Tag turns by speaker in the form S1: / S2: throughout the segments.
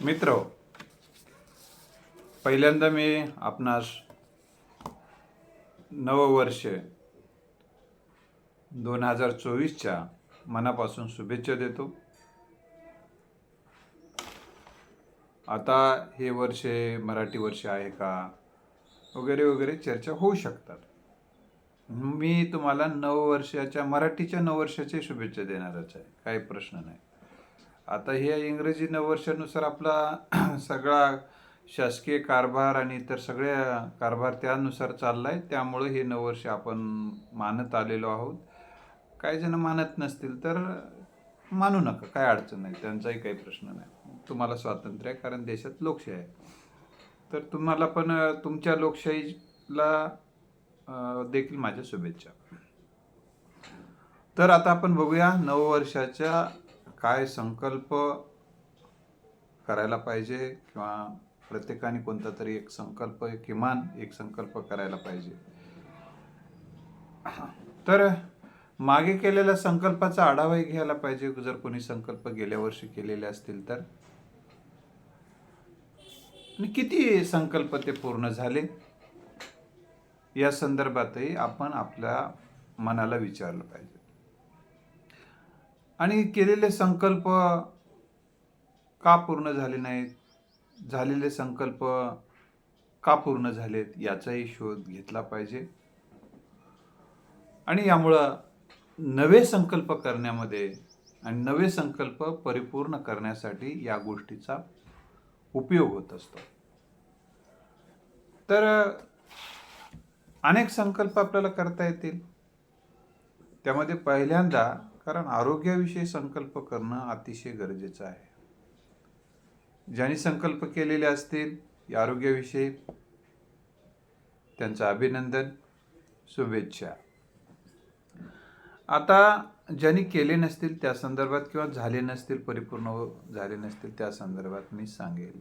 S1: मित्र पहिल्यांदा मी आपणास नववर्ष दोन हजार चोवीसच्या मनापासून शुभेच्छा देतो. आता हे वर्ष मराठी वर्ष आहे का वगैरे वगैरे चर्चा होऊ शकतात. मी तुम्हाला नववर्षाच्या मराठीच्या नववर्षाच्या शुभेच्छा देणारच आहे. काही प्रश्न नाही. आता हे इंग्रजी नववर्षानुसार आपला सगळा शासकीय कारभार आणि इतर सगळ्या कारभार त्यानुसार चालला आहे त्यामुळं हे नववर्ष आपण मानत आलेलो आहोत. काही जण मानत नसतील तर मानू नका काय अडचण नाही त्यांचाही काही प्रश्न नाही. तुम्हाला स्वातंत्र्य आहे कारण देशात लोकशाही आहे. तर तुम्हाला पण तुमच्या लोकशाहीला देखील माझ्या शुभेच्छा. तर आता आपण बघूया नववर्षाच्या काय संकल्प करायला पाहिजे किंवा प्रत्येकाने कोणता तरी एक संकल्प किमान एक संकल्प करायला पाहिजे? तर मागे केलेल्या संकल्पाचा आढावाही घ्यायला पाहिजे जर कोणी संकल्प गेल्या वर्षी केलेले असतील तर. आणि किती संकल्प ते पूर्ण झाले? या संदर्भातही आपण आपल्या मनाला विचारलं पाहिजे. आणि केलेले संकल्प का पूर्ण झाले नाहीत? झालेले संकल्प का पूर्ण झालेत याचाही शोध घेतला पाहिजे. आणि यामुळं नवे संकल्प करण्यामध्ये आणि नवे संकल्प परिपूर्ण करण्यासाठी या गोष्टीचा उपयोग होत असतो. तर अनेक संकल्प आपल्याला करता येतील. त्यामध्ये पहिल्यांदा कारण आरोग्याविषयी संकल्प करणं अतिशय गरजेचं आहे. ज्यांनी संकल्प केलेले असतील या आरोग्याविषयी त्यांचं अभिनंदन शुभेच्छा. आता ज्यांनी केले नसतील त्या संदर्भात किंवा झाले नसतील परिपूर्ण झाले नसतील त्या संदर्भात मी सांगेल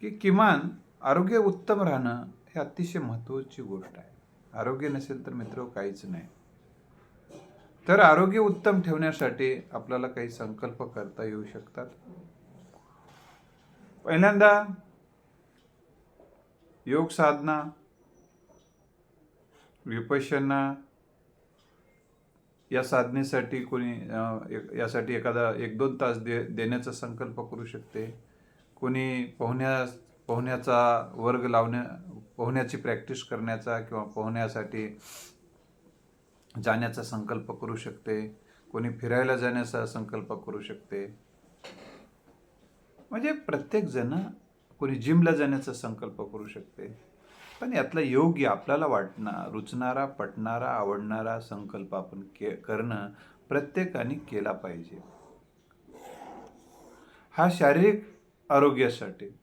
S1: की किमान आरोग्य उत्तम राहणं हे अतिशय महत्त्वाची गोष्ट आहे. आरोग्य नसेल तर मित्र काहीच नाही. तर आरोग्य उत्तम ठेवण्यासाठी आपल्याला काही संकल्प करता येऊ शकतात. पहिल्यांदा योग साधना विपशना या साधनेसाठी कोणी यासाठी एखादा एक दोन तास दे देण्याचा संकल्प करू शकते. कोणी पोहण्या पोहण्याचा वर्ग लावण्या पोहण्याची प्रॅक्टिस करण्याचा किंवा पोहण्यासाठी जाण्याचा संकल्प करू शकते. कोणी फिरायला जाण्याचा संकल्प करू शकते. म्हणजे प्रत्येकजण कोणी जिमला जाण्याचा संकल्प करू शकते. पण यातला योग्य आपल्याला वाटणार रुचणारा पटणारा आवडणारा संकल्प आपण के करणं प्रत्येकाने केला पाहिजे. हा शारीरिक आरोग्यासाठी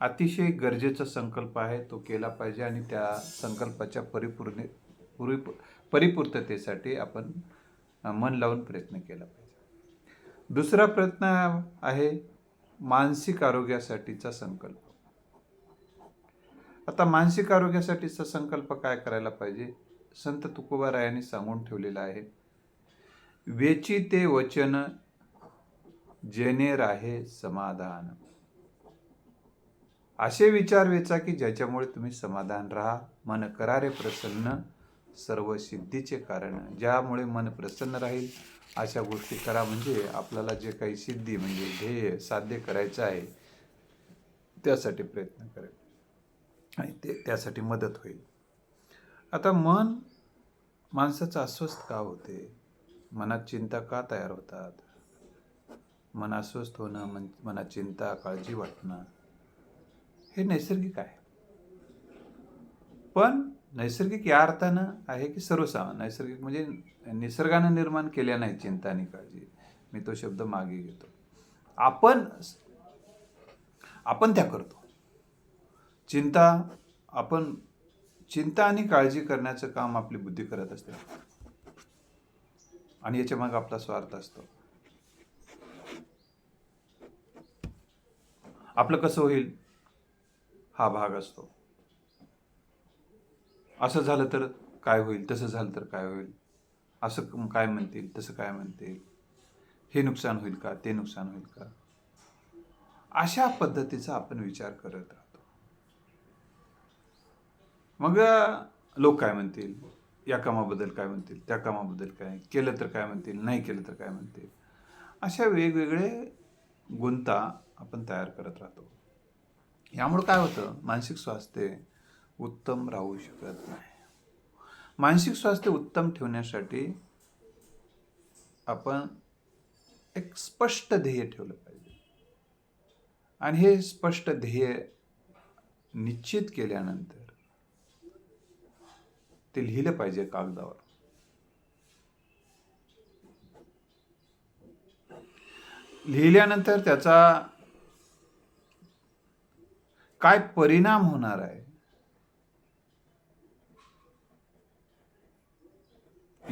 S1: अतिशय गरजेचा संकल्प आहे. तो केला पाहिजे आणि त्या संकल्पाच्या परिपूर्ण पुरी- परिपूर्ततेसाठी आपण मन लावून प्रयत्न केला पाहिजे. दुसरा प्रयत्न आहे मानसिक आरोग्यासाठीचा संकल्प. आता मानसिक आरोग्यासाठीचा संकल्प काय करायला पाहिजे? संत तुकोबारायांनी सांगून ठेवलेला आहे वेची ते वचन जेने राहे समाधान. असे विचार वेचा की ज्याच्यामुळे तुम्ही समाधान राहा मन करारे प्रसन्न सर्व सिद्धीचे कारण ज्यामुळे मन प्रसन्न राहील अशा गोष्टी करा म्हणजे आपल्याला जे काही सिद्धी म्हणजे ध्येय साध्य करायचं आहे त्यासाठी प्रयत्न करेल. आणि ते त्यासाठी मदत होईल. आता मन माणसाचं अस्वस्थ का होते? मनात चिंता का तयार होतात? मन अस्वस्थ होणं मन मनात चिंता काळजी वाटणं हे नैसर्गिक आहे. पण नैसर्गिक या अर्थानं आहे की सर्वसामा नैसर्गिक म्हणजे निसर्गानं निर्माण केल्या नाही चिंता आणि काळजी. मी तो शब्द मागे घेतो. आपण आपण त्या करतो. चिंता आपण चिंता आणि काळजी करण्याचं काम आपली बुद्धी करत असते. आणि याच्या मग आपला स्वार्थ असतो. आपलं कसं होईल? हा भाग असतो. असं झालं तर काय होईल तसं झालं तर काय होईल? असं काय म्हणतील तसं काय म्हणतील? हे नुकसान होईल का ते नुकसान होईल का? अशा पद्धतीचा आपण विचार करत राहतो. मग लोक काय म्हणतील? या कामाबद्दल काय म्हणतील? त्या कामाबद्दल काय? केलं तर काय म्हणतील? नाही केलं तर काय म्हणतील? अशा वेगवेगळे गुंता आपण तयार करत राहतो. यामुळे काय होतं? मानसिक स्वास्थ्य उत्तम राहू शकत नाही. मानसिक स्वास्थ्य उत्तम ठेवण्यासाठी आपण एक स्पष्ट ध्येय ठेवलं पाहिजे. आणि हे स्पष्ट ध्येय निश्चित केल्यानंतर ते लिहिलं पाहिजे कागदावर. लिहिल्यानंतर त्याचा काय परिणाम होणार आहे?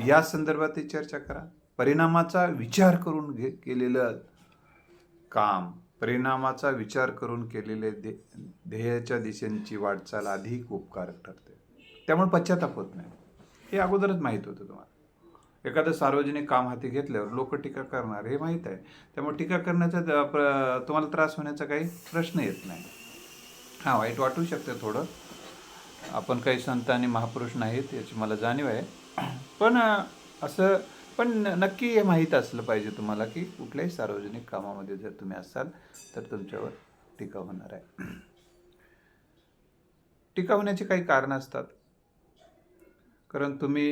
S1: या संदर्भात चर्चा करा. परिणामाचा विचार करून घे केलेलं काम परिणामाचा विचार करून केलेले दे ध्येयाच्या दिशेंची वाटचाल अधिक उपकारक ठरते. त्यामुळे पश्चाताप होत नाही. हे अगोदरच माहीत होतं तुम्हाला. एखादं सार्वजनिक काम हाती घेतल्यावर लोक टीका करणार हे माहीत आहे. त्यामुळे टीका करण्याचा द- प्र- तुम्हाला त्रास होण्याचा काही प्रश्न येत नाही. हां वाईट वाटू शकतं थोडं. आपण काही संत आणि महापुरुष नाहीत याची मला जाणीव आहे. पण असं पण नक्की हे माहीत असलं पाहिजे तुम्हाला की कुठल्याही सार्वजनिक कामामध्ये जर तुम्ही असाल तर तुमच्यावर टीका होणार आहे. टीका होण्याची काही कारणं असतात. कारण तुम्ही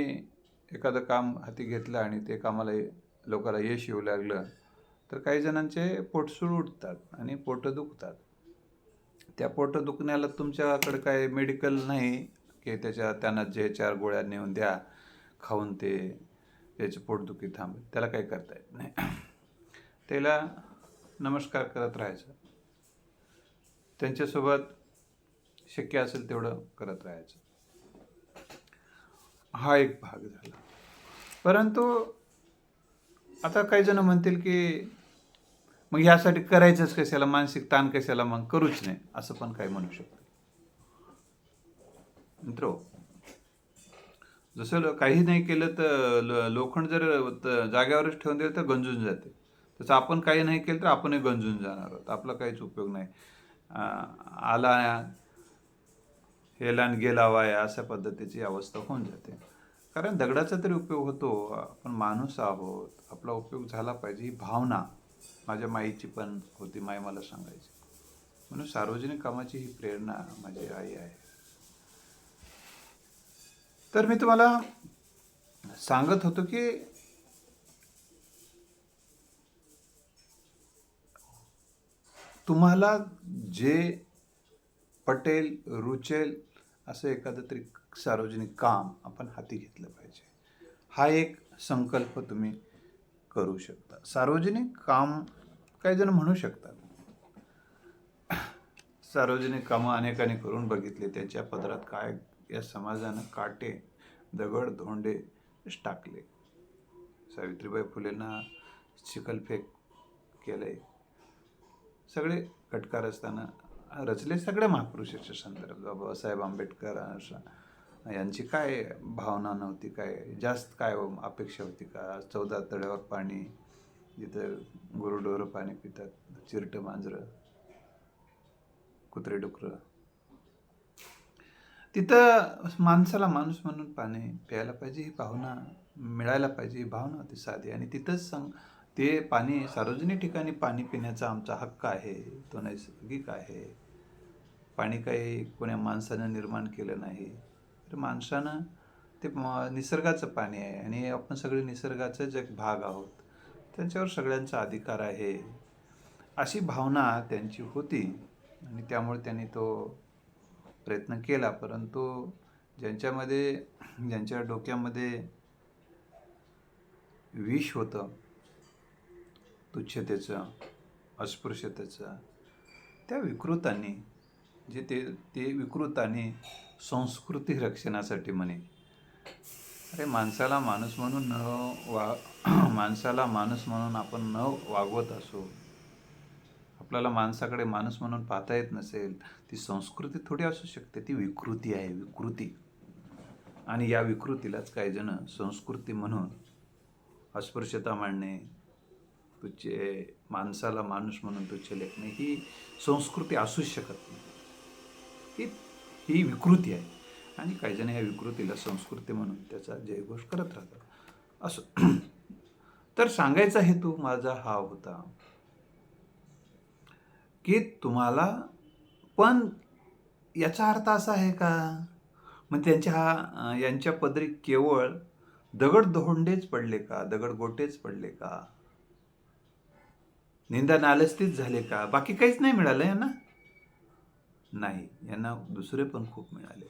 S1: एखादं काम हाती घेतलं आणि ते कामाला लोकाला यश येऊ लागलं तर काही जणांचे पोटसूळ उठतात आणि पोटं दुखतात. त्या पोटं दुखण्याला तुमच्याकडे काय मेडिकल नाही की त्याच्या त्यांना जे चार गोळ्या नेऊन द्या खाऊन ते त्याचे पोटदुखी थांबेल. त्याला काही करता येत नाही. त्याला नमस्कार करत राहायचं. त्यांच्यासोबत शक्य असेल तेवढं करत राहायचं. हा एक भाग झाला. परंतु आता काही जण म्हणतील की मग ह्यासाठी करायचंच कशाला? मानसिक ताण कशाला? मग करूच नाही असं पण काही म्हणू शकतो मित्र जसं काही नाही केलं तर ल- लोखंड जर त- जाग्यावरच ठेवून दिलं तर गंजून जाते. तसं आपण काही नाही केलं तर आपणही गंजून जाणार आहोत. आपला काहीच उपयोग नाही. आला हेलान गेला वाया अशा पद्धतीची अवस्था होऊन जाते. कारण दगडाचा तरी उपयोग होतो. आपण माणूस आहोत. आपला उपयोग झाला पाहिजे ही भावना. माझ्या माईची पण होती माई मला सांगायची. म्हणून सार्वजनिक कामाची ही प्रेरणा माझी आई आहे. तर मी तुम्हाला सांगत होतो की तुम्हाला जे पटेल रुचेल असं एखादं तरी सार्वजनिक काम आपण हाती घेतलं पाहिजे. हा एक संकल्प तुम्ही करू शकता. सार्वजनिक काम काही जण म्हणू शकतात. सार्वजनिक कामं अनेकांनी करून बघितले त्याच्या पदरात काय या समाजानं काटे दगड धोंडे टाकले. सावित्रीबाई फुलेंना चिखलफेक केलंय. सगळे कटकार असताना रचले सगळ्या महापुरुषाच्या संदर्भ बाबासाहेब आंबेडकर अशा यांची काय भावना नव्हती काय जास्त काय अपेक्षा होती का? चौदा तळ्यावर पाणी जिथं गुरुडोरं पाणी पितात चिरटं मांजरं कुत्रे डुकरं. तिथं माणसाला माणूस म्हणून पाणी प्यायला पाहिजे ही भावना मिळायला पाहिजे ही भावना होती साधी. आणि तिथंच सांग ते पाणी सार्वजनिक ठिकाणी पाणी पिण्याचा आमचा हक्क आहे तो नैसर्गिक आहे. पाणी काही कोण्या माणसानं निर्माण केलं नाही. तर माणसानं ते निसर्गाचं पाणी आहे. आणि आपण सगळे निसर्गाचं जग भाग आहोत त्यांच्यावर सगळ्यांचा अधिकार आहे. अशी भावना त्यांची होती. आणि त्यामुळे त्यांनी तो प्रयत्न केला परंतु ज्यांच्यामध्ये ज्यांच्या डोक्यामध्ये विष होतं तुच्छतेचं अस्पृश्यतेचं त्या विकृतांनी जे ते ते विकृतांनी संस्कृती रक्षणासाठी म्हणे अरे माणसाला माणूस म्हणून न वा माणसाला माणूस म्हणून आपण न वागवत असू आपल्याला माणसाकडे माणूस म्हणून पाहता येत नसेल ती संस्कृती थोडी असू शकते ती विकृती आहे विकृती. आणि या विकृतीलाच काही जण संस्कृती म्हणून अस्पृश्यता मांडणे तुझे माणसाला माणूस म्हणून तुच्छ लेखणे ही संस्कृती असूच शकत नाही. ही ही विकृती आहे. आणि काही जण ह्या विकृतीला संस्कृती म्हणून त्याचा जयघोष करत राहतात. असं. तर सांगायचा हेतू माझा हा होता. की तुम्हाला पण याचा अर्थ असा आहे का? मग त्यांच्या हा यांच्या पदरी केवळ दगड धोंडेच पडले का? दगड गोटेच पडले का? निंदा नालस्तीच झाले का? बाकी काहीच नाही मिळालं यांना? नाही यांना दुसरे पण खूप मिळाले.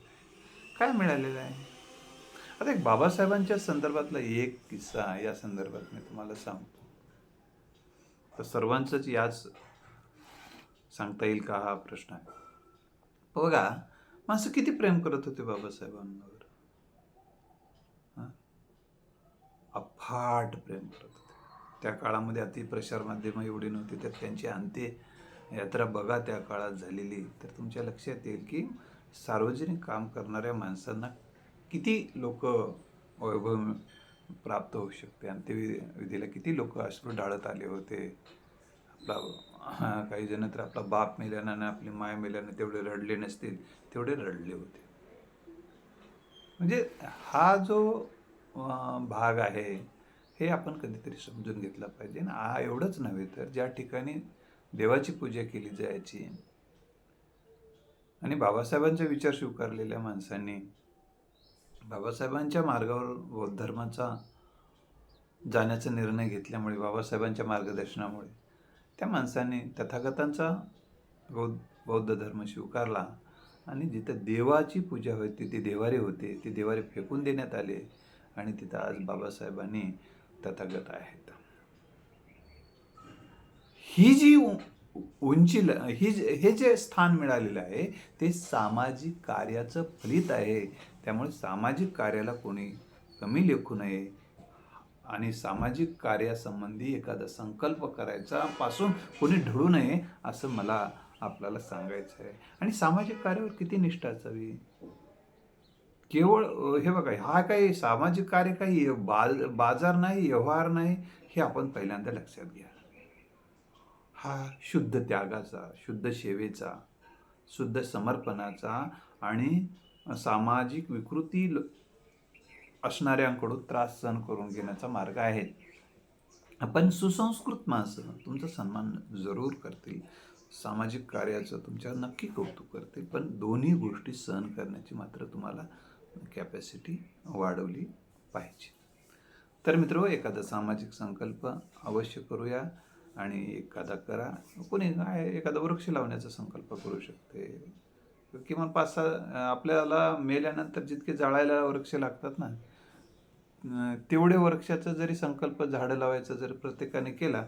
S1: काय मिळालेलं आहे? आता एक बाबासाहेबांच्या संदर्भातला एक किस्सा या संदर्भात मी तुम्हाला सांगतो. तर सर्वांचंच याच सांगता येईल का हा प्रश्न आहे? बघा माणसं किती प्रेम करत होते बाबासाहेबांवर. अफाट प्रेम करत होते. त्या काळामध्ये अतिप्रसार माध्यमं एवढी नव्हती तर त्यांची अंत्य यात्रा बघा त्या काळात झालेली. तर तुमच्या लक्षात येईल की सार्वजनिक काम करणाऱ्या माणसांना किती लोक वैभव प्राप्त होऊ शकते. अंत्यविधीला किती लोक अश्रू ढाळत आले होते. आपला काही जण तर आपला बाप मेल्यानं आणि आपली माय मेल्यानं तेवढे रडले नसतील तेवढे रडले होते. म्हणजे हा जो भाग आहे हे आपण कधीतरी समजून घेतला पाहिजे. ना हा एवढंच नव्हे तर ज्या ठिकाणी देवाची पूजा केली जायची आणि बाबासाहेबांचा विचार स्वीकारलेल्या माणसांनी बाबासाहेबांच्या मार्गावर बौद्ध धर्माचा जाण्याचा निर्णय घेतल्यामुळे बाबासाहेबांच्या मार्गदर्शनामुळे त्या माणसाने तथागतांचा बौद्ध बौद्ध धर्म स्वीकारला आणि जिथं देवाची पूजा होती ती देवारे होते ते देवारे फेकून देण्यात आले आणि तिथं आज बाबासाहेबांनी तथागत आहेत. ही जी उ- उंची ल- ही जे- हे जे स्थान मिळालेलं आहे ते सामाजिक कार्याचं फलित आहे. त्यामुळे सामाजिक कार्याला कोणी कमी लेखू नये आणि सामाजिक कार्यासंबंधी एखादा संकल्प करायचा पासून कोणी ढळू नये असं मला आपल्याला सांगायचं आहे. आणि सामाजिक कार्यावर किती निष्ठा असावी? केवळ हे बघा हा काही सामाजिक कार्य काही बाज बाजार नाही व्यवहार नाही हे आपण पहिल्यांदा लक्षात घ्या. हा शुद्ध त्यागाचा शुद्ध सेवेचा शुद्ध समर्पणाचा आणि सामाजिक विकृती असणाऱ्यांकडून त्रास सहन करून घेण्याचा मार्ग आहे. आपण सुसंस्कृत माणसं तुमचा सन्मान जरूर करतील. सामाजिक कार्याचं तुमच्या नक्की कौतुक करतील. पण दोन्ही गोष्टी सहन करण्याची मात्र तुम्हाला कॅपॅसिटी वाढवली पाहिजे. तर मित्र एखादा सामाजिक संकल्प अवश्य करूया आणि एखादा करा. कोणी काय एखादा वृक्ष लावण्याचा संकल्प करू शकते. किमान पाच सहा आपल्याला मेल्यानंतर जितके जाळायला वृक्ष लागतात ना तेवढे वृक्षाचा जरी संकल्प झाडं लावायचा जर प्रत्येकाने केला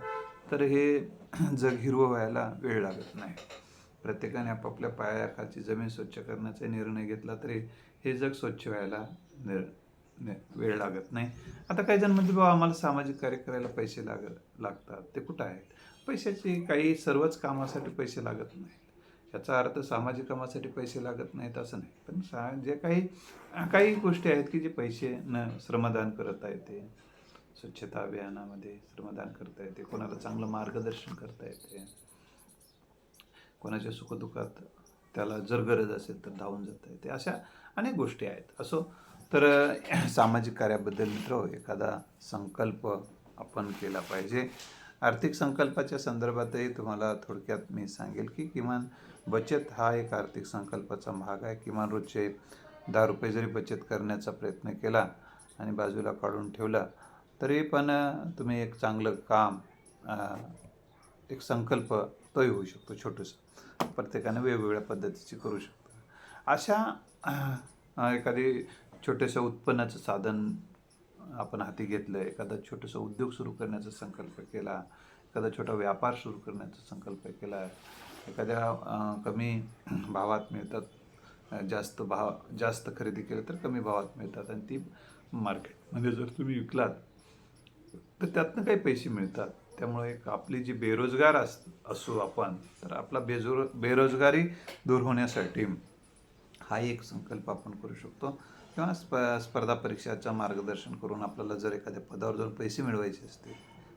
S1: तर हे जग हिरवं व्हायला वेळ लागत नाही. प्रत्येकाने आपापल्या पायाखालची जमीन स्वच्छ करण्याचा निर्णय घेतला तरी हे जग स्वच्छ व्हायला निर वेळ लागत नाही. आता काही जण म्हणजे बाबा आम्हाला सामाजिक कार्य करायला पैसे लाग लागतात. ते कुठं आहेत? पैशाची काही सर्वच कामासाठी पैसे लागत नाही. याचा अर्थ सामाजिक कामासाठी पैसे लागत नाहीत असं नाही. पण सा जे काही काही गोष्टी आहेत की जे पैसे न श्रमदान करता येते स्वच्छता अभियानामध्ये श्रमदान करता येते कोणाला चांगलं मार्गदर्शन करता येते. कोणाच्या सुखदुःखात त्याला जर गरज असेल तर धावून जाता येते अशा अनेक गोष्टी आहेत. असो तर सामाजिक कार्याबद्दल मित्र एखादा संकल्प आपण केला पाहिजे. आर्थिक संकल्पाच्या संदर्भातही तुम्हाला थोडक्यात मी सांगेल की किमान बचत हा एक आर्थिक संकल्पाचा भाग आहे. किमान रोजचे दहा रुपये जरी बचत करण्याचा प्रयत्न केला आणि बाजूला काढून ठेवला तरी पण तुम्ही एक चांगलं काम एक संकल्प तोही होऊ शकतो छोटंसं. प्रत्येकाने वेगवेगळ्या पद्धतीची करू शकतो. अशा एखादी छोटंसं उत्पन्नाचं साधन आपण हाती घेतलं एखादा छोटंसं उद्योग सुरू करण्याचा संकल्प केला एखादा छोटा व्यापार सुरू करण्याचा संकल्प केला एखाद्या कमी भावात मिळतात जास्त भाव जास्त खरेदी केलं तर कमी भावात मिळतात आणि ती मार्केटमध्ये म्हणजे जर तुम्ही विकलात तर त्यातनं काही पैसे मिळतात. त्यामुळे एक आपली जी बेरोजगार अस असू आपण तर आपला बेजोर बेरोजगारी दूर होण्यासाठी हा एक संकल्प आपण करू शकतो. किंवा स्प स्पर्धा परीक्षाचं मार्गदर्शन करून आपल्याला जर एखाद्या पदावर जाऊन पैसे मिळवायचे असतील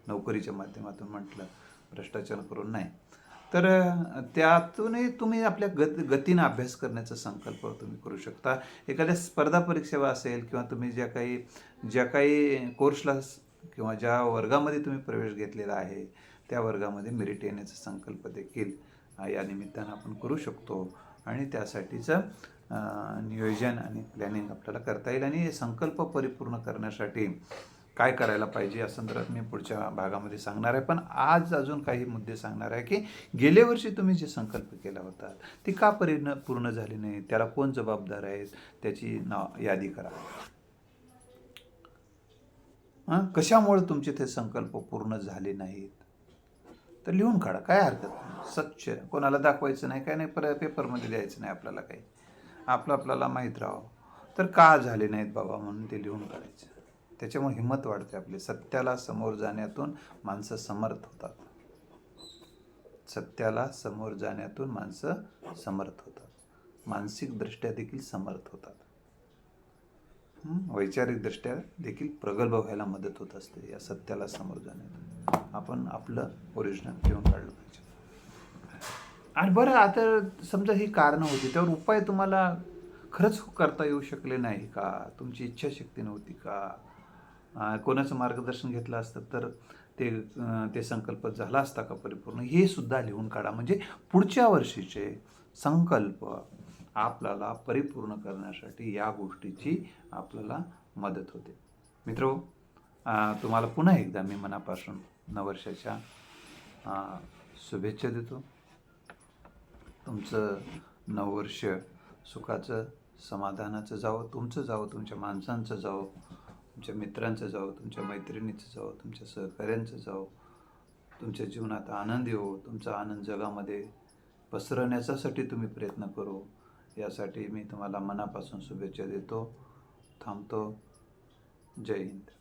S1: नोकरीच्या माध्यमातून म्हटलं भ्रष्टाचार करून नाही तर त्यातूनही तुम्ही आपल्या गत गतीनं अभ्यास करण्याचा संकल्प तुम्ही करू शकता. एखाद्या स्पर्धा परीक्षा असेल किंवा तुम्ही ज्या काही ज्या काही कोर्सला किंवा ज्या वर्गामध्ये तुम्ही प्रवेश घेतलेला आहे त्या वर्गामध्ये मेरिट येण्याचा संकल्प देखील या निमित्तानं आपण करू शकतो. आणि त्यासाठीचं नियोजन आणि प्लॅनिंग आपल्याला करता येईल आणि हे संकल्प परिपूर्ण करण्यासाठी काय करायला पाहिजे या संदर्भात मी पुढच्या भागामध्ये सांगणार आहे. पण आज अजून काही मुद्दे सांगणार आहे की गेल्या वर्षी तुम्ही जे संकल्प केला होता ती का परिण पूर्ण झाली नाही? त्याला कोण जबाबदार आहेत त्याची नाव यादी करा. हां कशामुळे तुमचे ते संकल्प पूर्ण झाले नाहीत? तर लिहून काढा काय हरकत नाही. सच्च कोणाला दाखवायचं नाही काय नाही पर पेपरमध्ये लिहायचं नाही आपल्याला काही. आपलं आपल्याला माहीत राहावं. तर का झाले नाहीत बाबा म्हणून ते लिहून काढायचं. त्याच्यामुळे हिंमत वाढते आपली. सत्याला समोर जाण्यातून माणसं समर्थ होतात. सत्याला समोर जाण्यातून माणसं समर्थ होतात. मानसिकदृष्ट्या देखील समर्थ होतात. वैचारिकदृष्ट्या देखील प्रगल्भ व्हायला मदत होत असते या सत्याला समोर जाण्यातून. आपण आपलं ओरिजिनल घेऊन काढलं पाहिजे. आणि बरं आता समजा ही कारणं होती त्यावर उपाय तुम्हाला खरंच करता येऊ शकले नाही का? तुमची इच्छाशक्ती नव्हती का? कोणाचं मार्गदर्शन घेतलं असतं तर ते ते संकल्प झाला असता का परिपूर्ण? हे सुद्धा लिहून काढा. म्हणजे पुढच्या वर्षीचे संकल्प आपल्याला परिपूर्ण करण्यासाठी या गोष्टीची आपल्याला मदत होते. मित्र तुम्हाला पुन्हा एकदा मी मनापासून नववर्षाच्या शुभेच्छा देतो. तुमचं नववर्ष सुखाचं समाधानाचं जावं तुमचं जावं तुमच्या माणसांचं जावं तुमच्या मित्रांचं जावं तुमच्या मैत्रिणीचं जावं तुमच्या सहकाऱ्यांचं जावं तुमच्या जीवनात आनंद येऊ तुमचा आनंद जगामध्ये पसरवण्याच्यासाठी तुम्ही प्रयत्न करू. यासाठी मी तुम्हाला मनापासून शुभेच्छा देतो. थांबतो. जय हिंद.